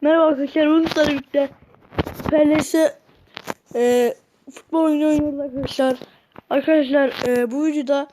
Merhaba arkadaşlar. Sizlerle birlikte PLS e, futbol oyunu oynuyoruz arkadaşlar. Arkadaşlar e, bu videoda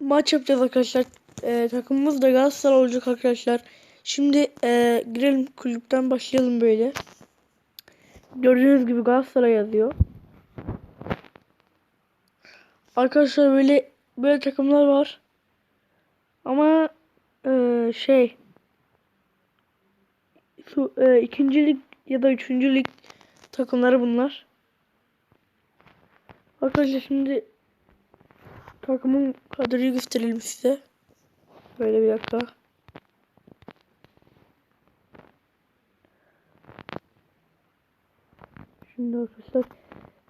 maç yapacağız arkadaşlar. E, takımımız da Galatasaray olacak arkadaşlar. Şimdi e, girelim kulüpten başlayalım böyle. Gördüğünüz gibi Galatasaray yazıyor. Arkadaşlar böyle böyle takımlar var. Ama e, şey şu e, ikinci ya da üçüncü takımları bunlar. Arkadaşlar şimdi takımın kadroyu gösterelim size. Böyle bir dakika. Şimdi arkadaşlar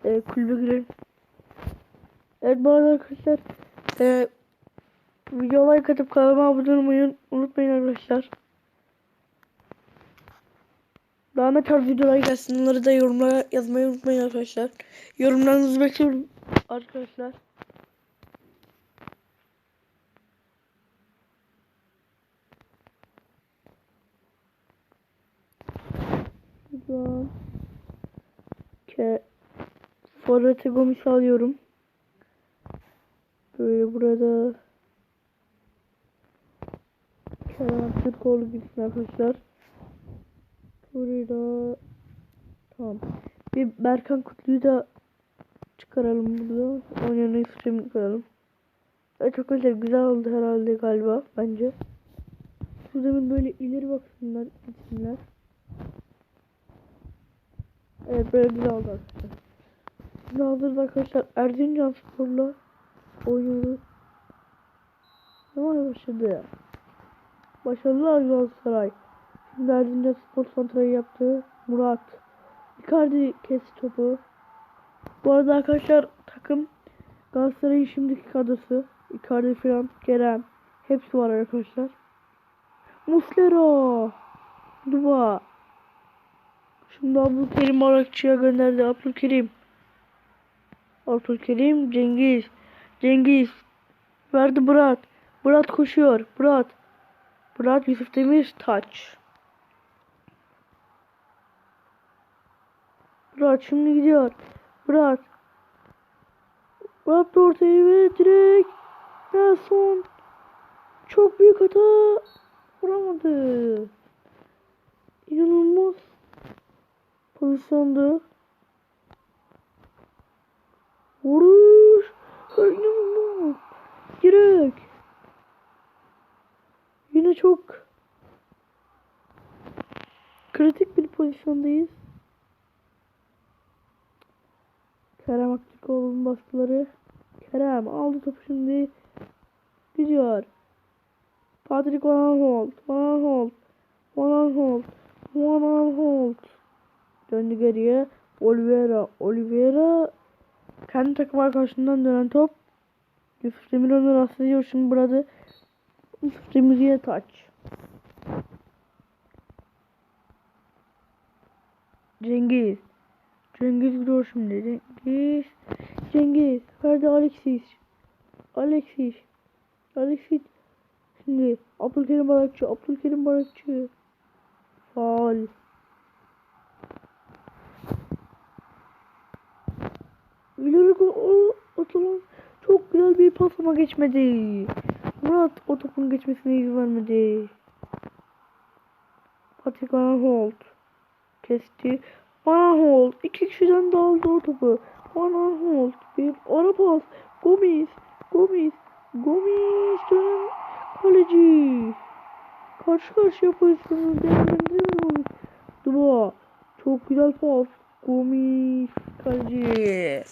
e, kulübe girelim. Evet bu arada arkadaşlar e, video like atıp kanalıma abone olmayı unutmayın arkadaşlar. Daha ne tarz videolar gelsin onları da yorumlara yazmayı unutmayın arkadaşlar. Yorumlarınızı bekliyorum arkadaşlar. Buradan ke Forvet'e Gomis'i alıyorum. Böyle burada Kerem Türkoğlu gitsin arkadaşlar. Burada tamam. Bir Berkan Kutlu'yu da çıkaralım burada. Yanına Yusuf'u koyalım. Evet arkadaşlar güzel oldu herhalde galiba bence. Şu zaman böyle ileri baksınlar gitsinler. Evet böyle güzel oldu arkadaşlar. Şimdi hazırda arkadaşlar Erzincan Spor'la oynuyoruz. Ama başladı. Başarılar Galatasaray. Erzincan Spor santrayı yaptı. Murat. Icardi kesti topu. Bu arada arkadaşlar takım Galatasaray'ın şimdiki kadrosu. Icardi falan, Kerem. Hepsi var arkadaşlar. Muslera. Duba. Şimdi Abdülkerim Arakçı'ya gönderdi. Abdülkerim. Abdülkerim Cengiz. Cengiz. Verdi Murat. Murat koşuyor. Murat. Murat Yusuf Demir taç. Murat şimdi gidiyor. Murat. Murat ortaya ve direkt Nelson. Çok büyük hata. Vuramadı. İnanılmaz pozisyonda. Vuruş. İnanılmaz. Direkt. Yine çok kritik bir pozisyondayız. Kerem Aktürkoğlu'nun baskıları. Kerem aldı topu şimdi. Gidiyor. Patrick Van Aanholt. Van Aanholt. Van Aanholt. Van Aanholt. Döndü geriye. Oliveira. Oliveira. Kendi takım arkadaşından dönen top. Yusuf Demir onu rastlıyor. Şimdi burada Yusuf Demir'e taç. Cengiz. Cengiz gidiyor şimdi. Cengiz. Cengiz. Verdi Alexis. Alexis. Alexis. Şimdi Abdülkerim Barakçı. Abdülkerim Barakçı. Faal. İleri atılan çok güzel bir pas ama geçmedi. Murat o topun geçmesine izin vermedi. Patrick Holt kesti. Van Holt iki kişiden de aldı topu. Van Holt bir ara pas. Gomis. Gomis. Gomis dönen kaleci. Karşı karşıya pozisyonu değerlendiriyor. Dua. Çok güzel pas. Gomis kaleci.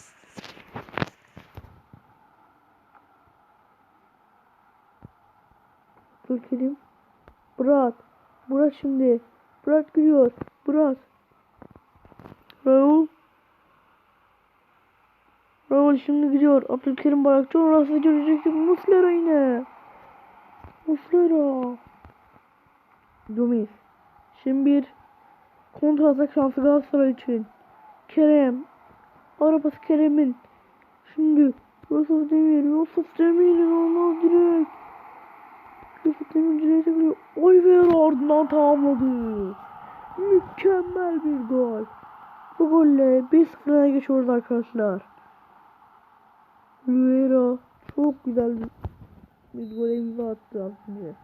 Türkelim. Murat. Murat şimdi. Murat giriyor. Murat. Raul. Raul şimdi gidiyor. Abdülkerim Barakçı orası görecek. Muslera yine. Muslera. Gomis. Şimdi bir kontra atak şansı Galatasaray için. Kerem. Arabası Kerem'in. Şimdi Yusuf Demir. Yusuf Demir'in olmaz direkt. Yusuf Demir direğe takılıyor. Oliveira ardından tamamladı. Mükemmel bir gol. Bu golle 1-0'a geçiyoruz arkadaşlar. Oliveira çok güzel bir, bir gole imza attı önce.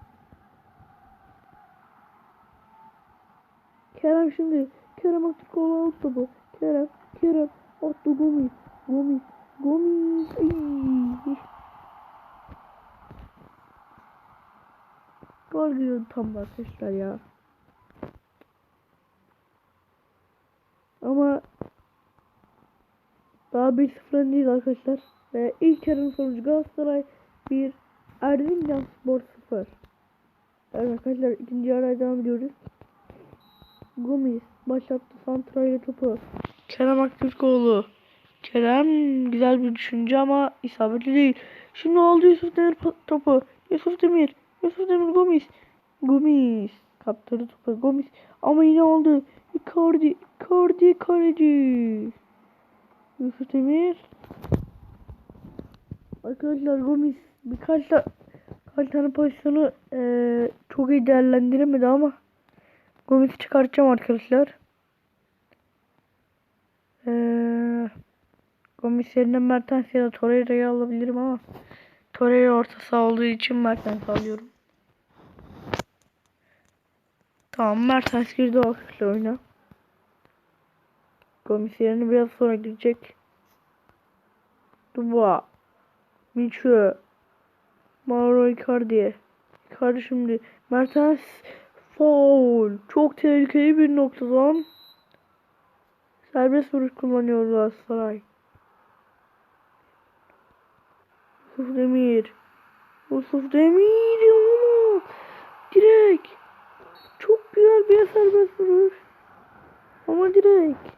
Kerem şimdi Kerem Aktürkoğlu aldı topu. Kerem, Kerem attı Gomis. Gomis, Gomis. Ay. Gol geliyordu tam da arkadaşlar ya. Ama daha 1-0 değil arkadaşlar. Ve ilk yarının sonucu Galatasaray 1 Erzincan Spor 0. Evet arkadaşlar ikinci yarıya devam ediyoruz. Gomis başlattı santrayla topu. Kerem Aktürkoğlu. Kerem güzel bir düşünce ama isabetli değil. Şimdi aldı Yusuf Demir topu. Yusuf Demir. Yusuf Demir Gomis. Gomis. Kaptırdı topu. Gomis. Ama yine aldı. Icardi. Icardi kaleci. Yusuf Demir. Arkadaşlar Gomis birkaç da birkaç tane pozisyonu eee, çok iyi değerlendiremedi ama Gomis'i çıkartacağım arkadaşlar. Eee Gomis yerine Mertens ya da Torreira'yı alabilirim ama Torreira orta saha olduğu için Mertens alıyorum. Tamam Mertens girdi arkadaşlar oyuna. Gomis biraz sonra girecek. Duba. Miço. Mauro Icardi. Icardi şimdi. Mertens. Foul. Çok tehlikeli bir noktadan. Serbest vuruş kullanıyor Galatasaray. Yusuf Demir. Yusuf Demir. Ama direkt. Çok güzel bir serbest vuruş. Ama direkt.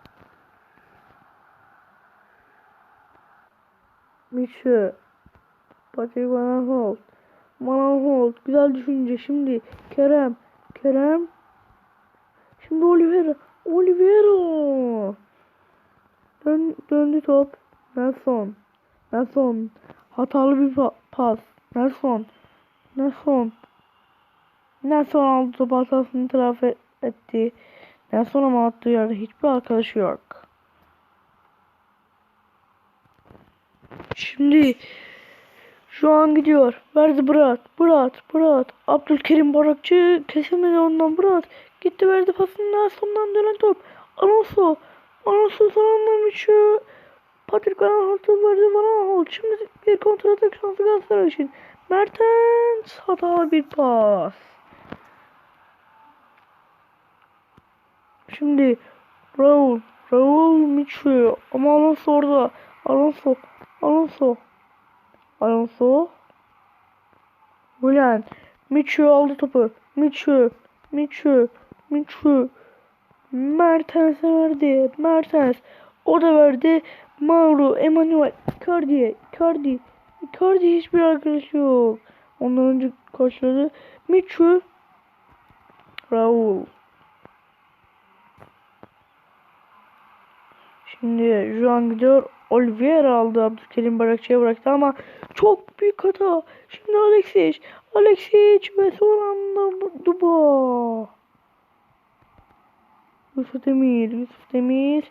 Mitchell. Patrick Van Aanholt. Van Aanholt. Güzel düşünce. Şimdi Kerem. Kerem. Şimdi Oliveira. Oliveira. Dön, döndü top. Nelson. Nelson. Hatalı bir pa- pas. Nelson. Nelson. Nelson aldı topu hatasını itiraf et- etti. Nelson ama attığı yerde hiçbir arkadaşı yok. Şimdi şu an gidiyor. Verdi Murat. Murat. Murat. Abdülkerim Barakçı kesemedi ondan Murat. Gitti verdi pasını sondan dönen top. Alonso. Alonso son anda Miço. Patrick Van Aanholt'a verdi Van Aanholt. Şimdi bir kontrol atak şansı Galatasaray için. Mertens. Hatalı bir pas. Şimdi Raul. Raul Miço. Ama Alonso orada. Alonso. Alonso. Alonso. Ulan. Miço aldı topu. Miço. Miço. Miço. Mertens'e verdi. Mertens. O da verdi. Mauro. Emanuel. Icardi. Icardi. Icardi hiçbir arkadaşı yok. Ondan önce karşıladı. Miço. Raul. Şimdi şu an gidiyor. Oliveira aldı. Abdülkerim Barakçı'ya bıraktı ama çok büyük hata. Şimdi Alexic. Alexic ve son anda Duba. Yusuf Demir. Yusuf Demir.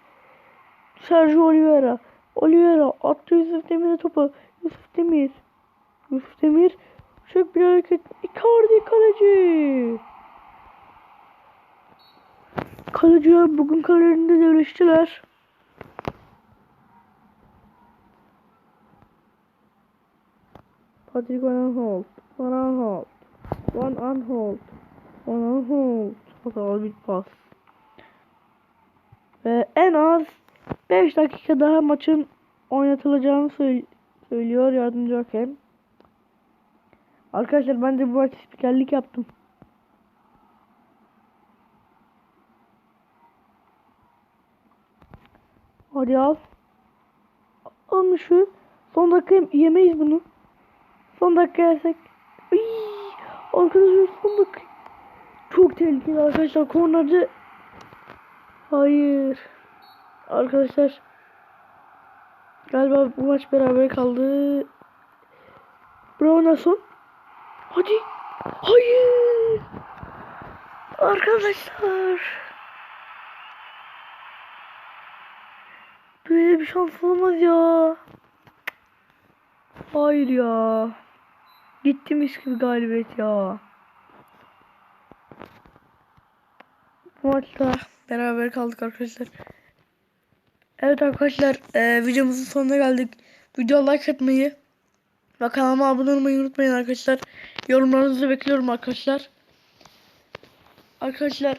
Sergio Oliveira. Oliveira attı Yusuf Demir'e topu. Yusuf Demir. Yusuf Demir. Çok bir hareket. Icardi kaleci. Kaleciler bugün kalelerinde devleştiler. Patrick Van Aanholt. Van Aanholt. Van Aanholt. Van Aanholt. Hatalı bir pas. Ve en az 5 dakika daha maçın oynatılacağını söyle- söylüyor yardımcı hakem. Arkadaşlar ben de bu maç spikerlik yaptım. Hadi al. Al şu. Son dakika yem- yemeyiz bunu. Son dakika yersek. Arkadaşlar son dakika. Çok tehlikeli arkadaşlar. Kornacı. Hayır. Arkadaşlar. Galiba bu maç beraber kaldı. Bravo Nason. Hadi. Hayır. Arkadaşlar. Böyle bir şans olamaz ya. Hayır ya. Gitti mis gibi galibiyet ya. Bu maçta beraber kaldık arkadaşlar. Evet arkadaşlar eee, videomuzun sonuna geldik. Video like atmayı ve kanalıma abone olmayı unutmayın arkadaşlar. Yorumlarınızı bekliyorum arkadaşlar. Arkadaşlar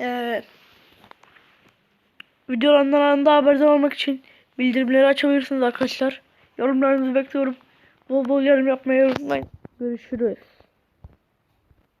eee videolarından anında haberdar olmak için bildirimleri açabilirsiniz arkadaşlar. Yorumlarınızı bekliyorum. Bol bol yorum yapmayı unutmayın. Görüşürüz.